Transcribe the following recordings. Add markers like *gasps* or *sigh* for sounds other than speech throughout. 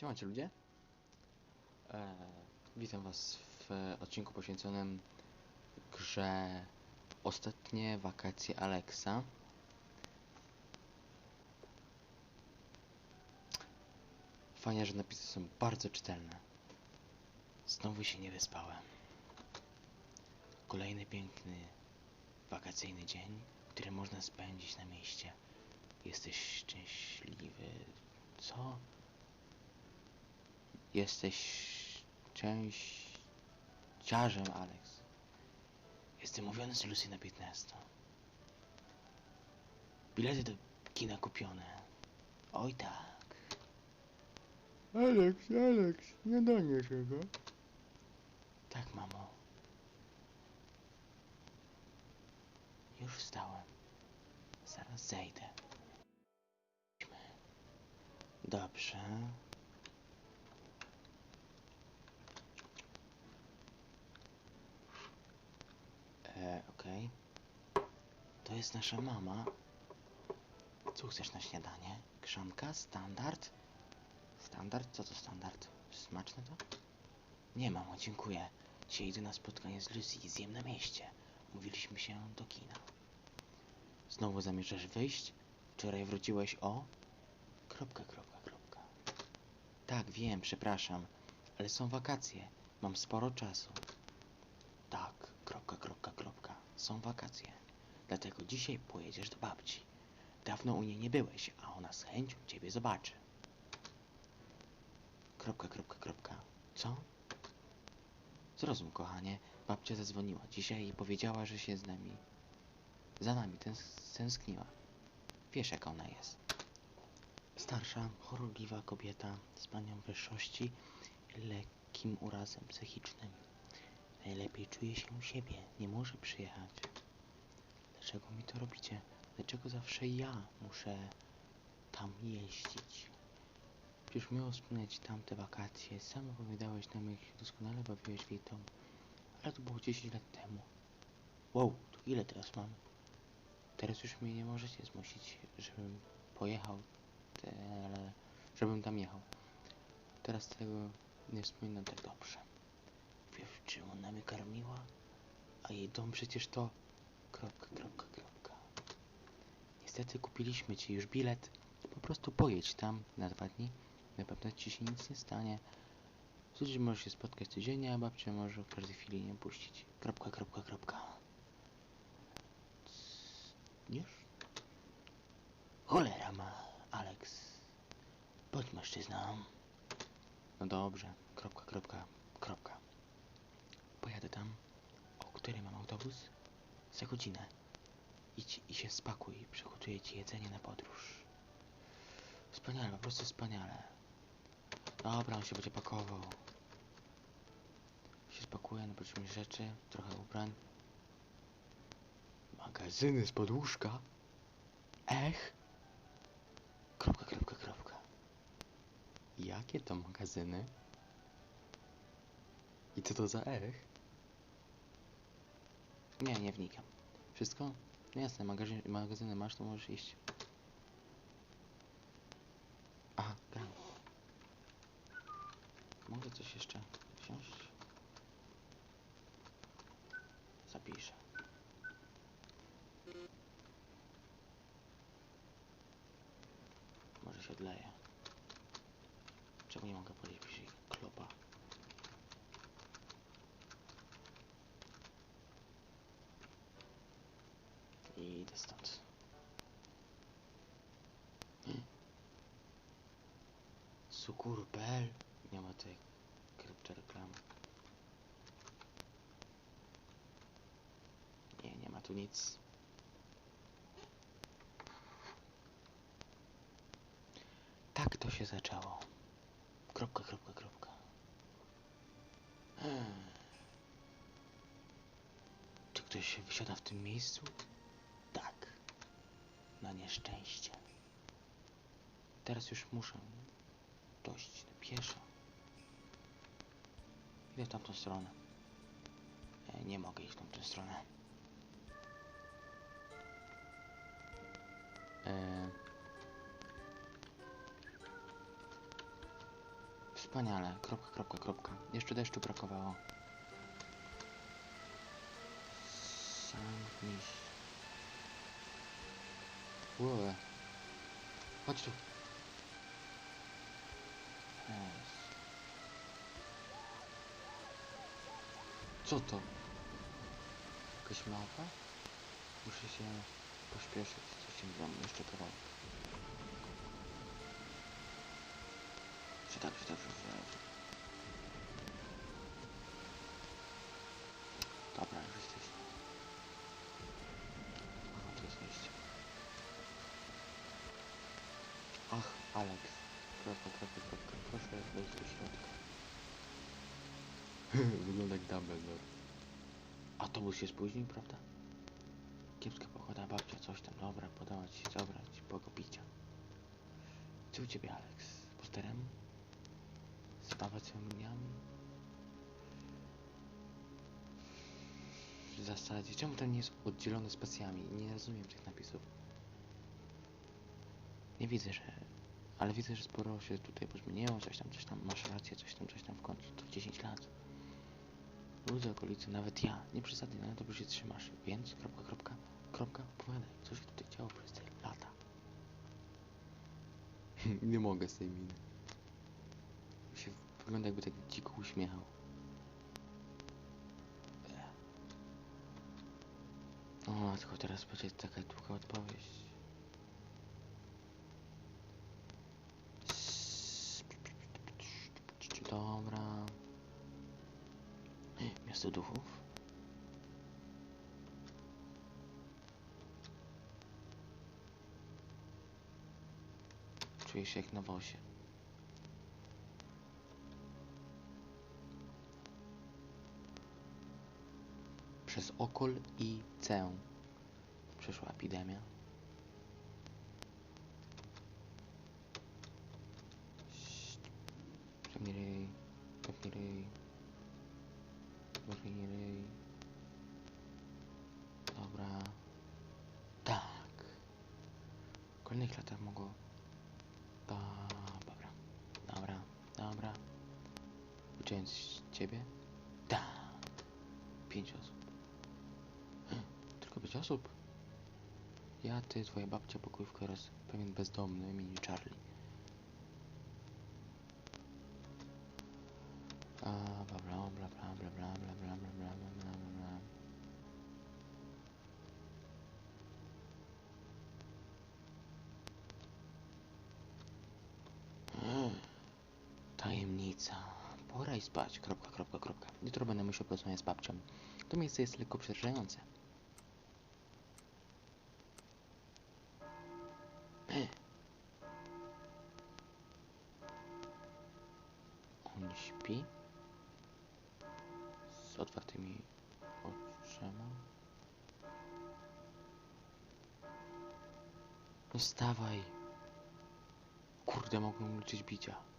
Siemacie ludzie. E, witam was w odcinku poświęconym grze Ostatnie wakacje Alexa. Fajnie, że napisy są bardzo czytelne. Znowu się nie wyspałem. Kolejny piękny wakacyjny dzień, który można spędzić na mieście. Jesteś szczęśliwy. Co? Jesteś częściarzem, Alex. Jestem mówiony z Lucy na 15. Bilety do kina kupione. Oj tak. Alex, Alex, śniadanie czego? Tak, mamo. Już wstałem. Zaraz zejdę. Dobrze. E, okej. To jest nasza mama. Co chcesz na śniadanie? Krzanka? Standard? Standard? Co to standard? Smaczne to? Nie, mamo, dziękuję. Dzisiaj idę na spotkanie z Lucy i zjem na mieście. Mówiliśmy się do kina. Znowu zamierzasz wyjść? Wczoraj wróciłeś o... Kropka, kropka, kropka. Tak, wiem, przepraszam. Ale są wakacje. Mam sporo czasu. Tak, kropka, kropka, kropka. Są wakacje. Dlatego dzisiaj pojedziesz do babci. Dawno u niej nie byłeś, a ona z chęcią ciebie zobaczy. Kropka, kropka, kropka. Co? Zrozum, kochanie. Babcia zadzwoniła dzisiaj i powiedziała, że się z nami... Za nami tęs tęskniła. Wiesz, jaka ona jest. Starsza, chorobliwa kobieta z panią wyższości lekkim urazem psychicznym. Najlepiej czuje się u siebie. Nie może przyjechać. Dlaczego mi to robicie? Dlaczego zawsze ja muszę tam jeździć? Przecież miło wspomnieć tamte wakacje. Sam opowiadałeś nam, jak się doskonale bawiłeś w jej domu. Ale to było 10 lat temu. Wow, to ile teraz mam? Teraz już mnie nie możecie zmusić, żebym pojechał, te, żebym tam jechał. Teraz tego nie wspominam tak dobrze. Wiesz, czym ona mnie karmiła? A jej dom przecież to... Kropka, kropka, kropka. Niestety kupiliśmy ci już bilet. Po prostu pojedź tam na dwa dni. Na pewno ci się nic nie stanie. Wtedy możesz się spotkać codziennie, a babcia może w każdej chwili nie puścić. Kropka, kropka, kropka. Już? Cholera ma, Alex. Bądź mężczyzną. No dobrze. Kropka, kropka, kropka. Pojadę tam. O której mam autobus? Za godzinę. Idź i się spakuj. Przygotuję ci jedzenie na podróż. Wspaniale, po prostu wspaniale. Dobra, on się będzie pakował. Się spakuje, naproczy mi rzeczy, trochę ubrań. Magazyny z podłóżka? Ech? Kropka, kropka, kropka. Jakie to magazyny? I co to za ech? Nie, nie wnikam. Wszystko? No jasne, magazyn, magazyny masz, to możesz iść. Aha, gram. Mogę coś jeszcze wziąć? Zapiszę. Może się odleje. Czemu nie mogę powiedzieć Idę stąd. Sukur.pl Nie ma tej krypto reklamy. Nie, nie ma tu nic. Tak to się zaczęło. Kropka, kropka, kropka. Hmm. Czy ktoś wysiada w tym miejscu? Na nieszczęście. Teraz już muszę dojść na pieszo. Idę w tamtą stronę. Nie mogę iść w tamtą stronę. E... Wspaniale. Kropka, kropka, kropka. Jeszcze deszczu brakowało. Zamknij głowę. Chodź tu. Co to? Jakaś mapa? Muszę się pośpieszyć, co się gram jeszcze kawałek. Czy tak, czy tak, czy tak. Dobra, już Alex. Kropka, kropka, kropka. Proszę wejść do środka. *laughs* Wygląda jak Dumbledore. Autobus się spóźnił, prawda? Kiepska pogoda, babcia, coś tam. Dobra, podała ci się zabrać, pogo picia. Co u ciebie, Alex? Posterem? Spawać swoimi dniami? W zasadzie, czemu ten nie jest oddzielony spacjami? Nie rozumiem tych napisów. Nie widzę, że... Ale widzę, że sporo się tutaj pozmieniło, coś tam, coś tam, masz rację, coś tam, coś tam w końcu, to 10 lat. Ludzie okolicy, nawet ja, nie przesadzę, no dobrze się trzymasz, więc, kropka, kropka, kropka, opowiadaj, co się tutaj działo przez te lata. *laughs* nie mogę z tej miny. Się wygląda jakby tak dziko uśmiechał. O matko, teraz będzie taka długa odpowiedź. 12 duchów. Czuję się jak na wozie. Przez okol i cę przeszła epidemia. Zamknij ryj. Zamknij ryj. Dobra. Tak. W kolejnych latach mogło... Da, dobra. Dobra, dobra. Ucząc ciebie? Tak. Pięć osób. Tylko pięć osób? Ja, ty, twoja babcia, pokojówka oraz pewien bezdomny o imieniu Charlie. Bla bla bla bla bla bla bla bla bla bla bla bla bla bla. Tajemnica. Pora i spać. Kropka, kropka, kropka. Jutro będę musiał porozmawiać z babcią. To miejsce jest lekko przerażające. On śpi otwartymi oczami. No stawaj. Kurde, mogłem liczyć bicia.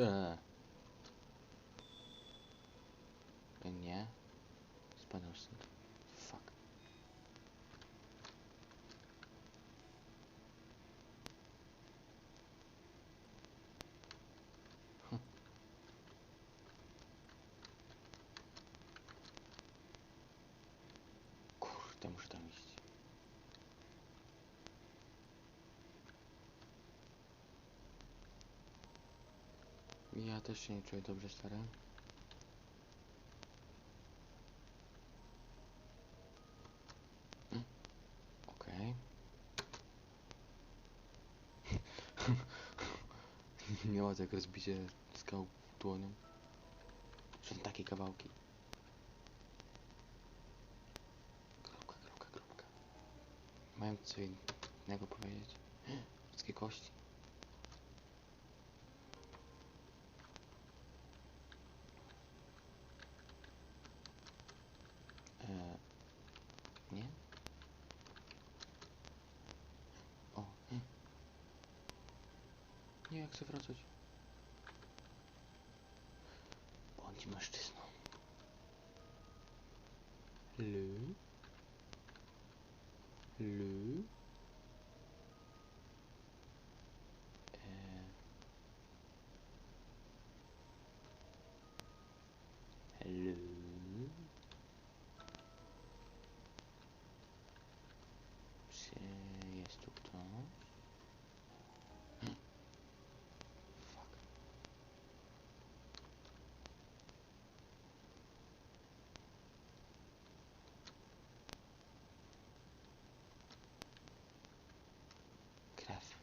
uh, Ja też się nie czuję dobrze, stary. Mm, Okej. *laughs* nie ma jak rozbicie skał dłonią. Są takie kawałki. Kropka, Mają co innego powiedzieć. *gasps* Wszystkie kości. Eee, nie? O, nie. Nie, jak chcę wracać. Bądź mężczyzną. Lu? Lu? Eee. Hello? Czy jest tu ktoś? Hmm. Fuck. Krew.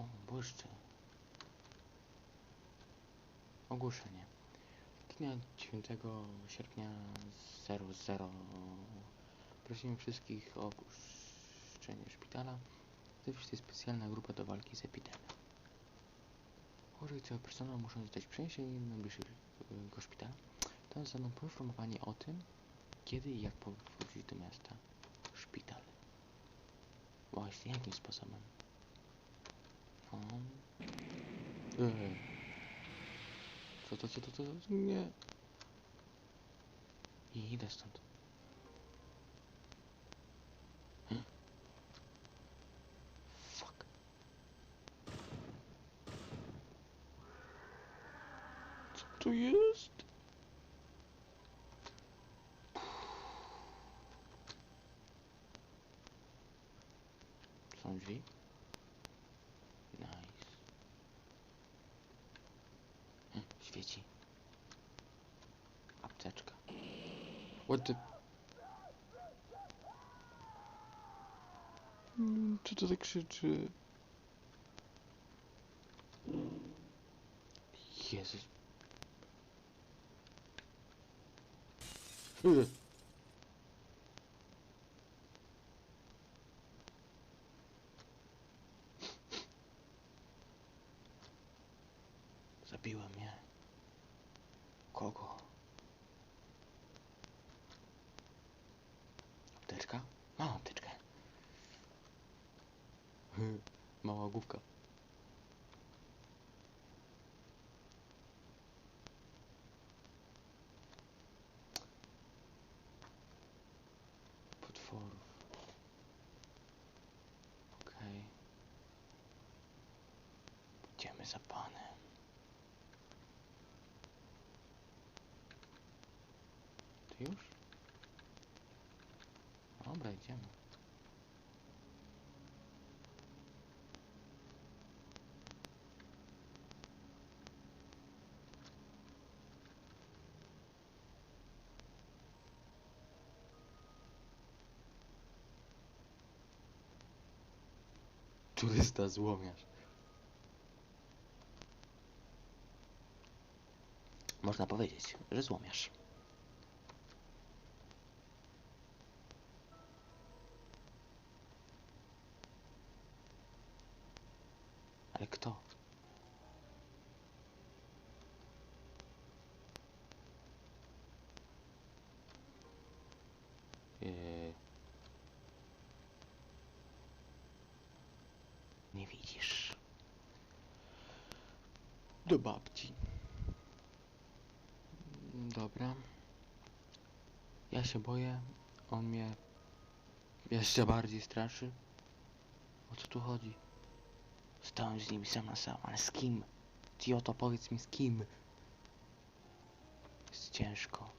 O, błyszczy. Ogłoszenie. Dnia 9 sierpnia 00 prosimy wszystkich o opuszczenie szpitala. Zawisła specjalna grupa do walki z epidemią. Chorzy cały personel muszą zostać przeniesieni do najbliższego szpitala. Tam zostaną poinformowani o tym, kiedy i jak powrócić do miasta. Szpital. Właśnie, jakim sposobem? Eee. Co to, co to, co to? Nie. I idę stąd. Fuck. Co to jest? Są drzwi? Nice. Hm, Świeci. Apteczka. What the... Mm, Co to tak krzyczy? Idziemy za panem. Ty już? Dobra, idziemy. Turysta złomiarz. Można powiedzieć, że złomiarz. Ale kto? Yy... Nie widzisz. Do babci. Dobra. Ja się boję. On mnie jeszcze bardziej straszy. O co tu chodzi? Stałem z nim sam na sam, ale z kim? Ci powiedz mi z kim? Jest ciężko.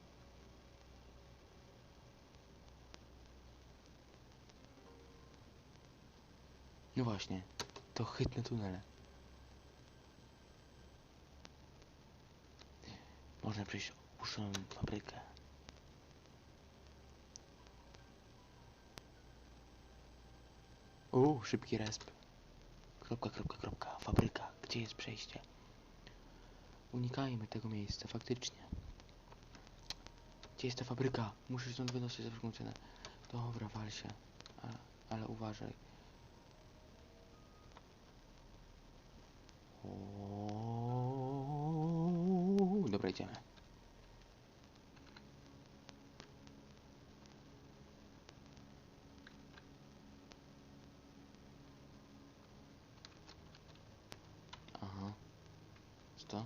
No właśnie, to chytne tunele. Można przejść opuszczoną fabrykę. Uuu, szybki resp. Kropka, kropka, kropka. Fabryka. Gdzie jest przejście? Unikajmy tego miejsca, faktycznie. Gdzie jest ta fabryka? Muszę się stąd wynosić za wszelką cenę. Dobra, wal się. Ale, ale uważaj. Dobra, idziemy. To?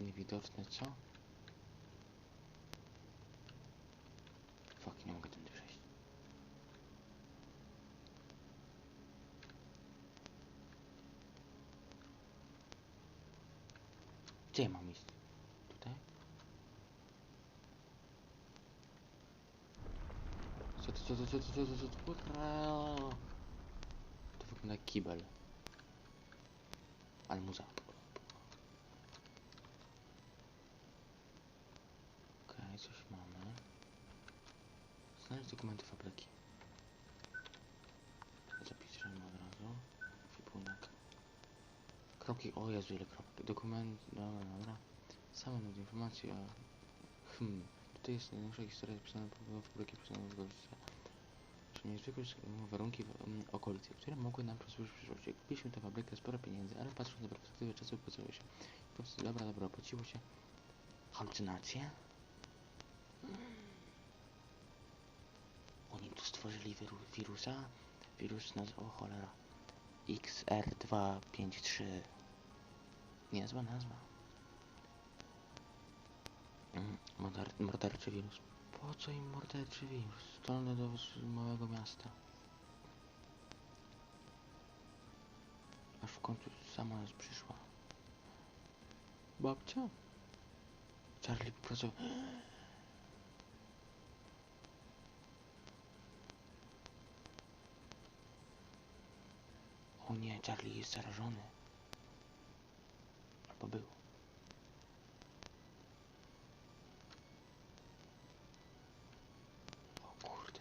Niewidoczne co? Fuck, nie mogę tędy przejść. Gdzie mam iść? Tutaj? Co to, co to, co to, co to, co to, Kurwa. To wygląda jak kibel. Ale muza. Okej, coś mamy. Znaleźć dokumenty fabryki. Zapiszemy od razu. Kwipunek. Kropki, o Jezu, ile. Dokument, dobra, dobra. Same nudy informacje o... Hmm, tutaj jest najnowsza historia zapisana po fabryki pisana w Gorlicy. Że niezwykłe warunki w um, okolicy, które mogły nam posłużyć w przyszłości. Kupiliśmy tę fabrykę, sporo pieniędzy, ale patrząc na perspektywę czasu opłacało się. Dobra, dobra, opłaciło się. Halucynacje? Oni tu stworzyli wiru, wirusa. Wirus naz... O cholera. XR253. Niezła nazwa. Mm, Morder, morderczy wirus. Po co im morderczy wirus? Zdolny do małego miasta. Aż w końcu sama jest przyszła. Babcia? Charlie pracował... *gasps* O nie, Charlie jest zarażony. Był. O kurde.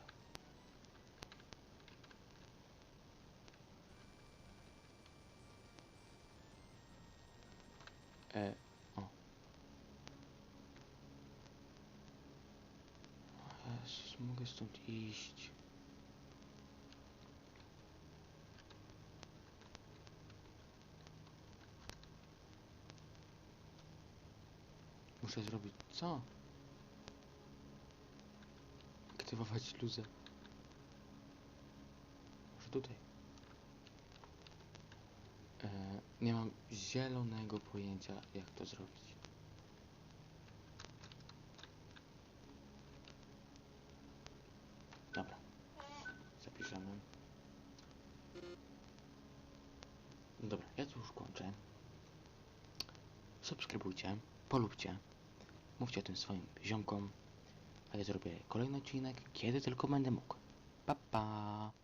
E. O Jezus, mogę stąd iść. Muszę zrobić co? Aktywować luzę. Może tutaj. E, nie mam zielonego pojęcia jak to zrobić. Dobra. Zapiszemy. Dobra, ja tu już kończę. Subskrybujcie, polubcie, mówcie o tym swoim ziomkom, a ja zrobię kolejny odcinek, kiedy tylko będę mógł. Pa, pa!